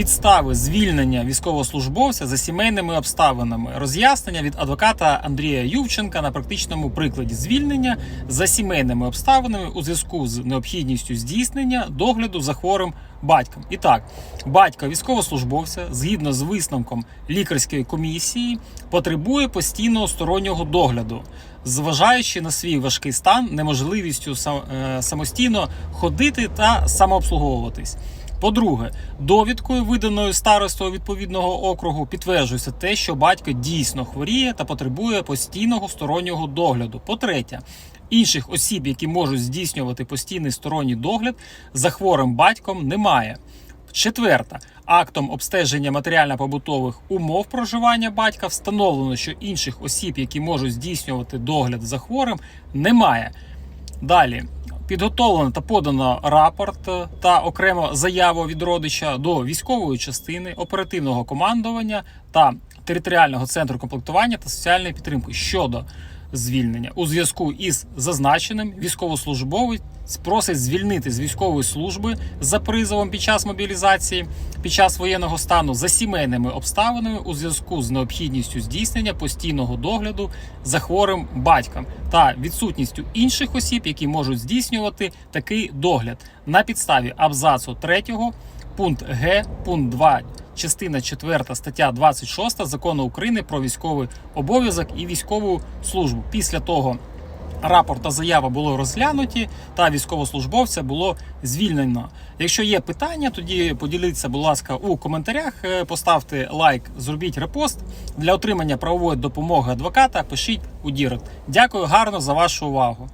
Підстави звільнення військовослужбовця за сімейними обставинами. Роз'яснення від адвоката Андрія Ювченка на практичному прикладі звільнення за сімейними обставинами у зв'язку з необхідністю здійснення догляду за хворим батьком. І так, батько військовослужбовця, згідно з висновком лікарської комісії, потребує постійного стороннього догляду, зважаючи на свій важкий стан, неможливістю е, самостійно ходити та самообслуговуватись. По-друге, довідкою, виданою старостою відповідного округу, підтверджується те, що батько дійсно хворіє та потребує постійного стороннього догляду. По-третє, інших осіб, які можуть здійснювати постійний сторонній догляд за хворим батьком, немає. Четверта, актом обстеження матеріально-побутових умов проживання батька встановлено, що інших осіб, які можуть здійснювати догляд за хворим, немає. Далі підготовлено та подано рапорт та окремо заяву від родича до військової частини, оперативного командування та територіального центру комплектування та соціальної підтримки щодо звільнення. У зв'язку із зазначеним військовослужбовець просить звільнити з військової служби за призовом під час мобілізації під час воєнного стану за сімейними обставинами у зв'язку з необхідністю здійснення постійного догляду за хворим батьком та відсутністю інших осіб, які можуть здійснювати такий догляд. На підставі абзацу 3 пункт Г, пункт 2, частина 4 стаття 26 закону України про військовий обов'язок і військову службу. Після того рапорт та заява було розглянуті, та військовослужбовця було звільнено. Якщо є питання, тоді поділіться, будь ласка, у коментарях. Е, Поставте лайк, зробіть репост для отримання правової допомоги адвоката. Пишіть у Дірект. Дякую гарно за вашу увагу.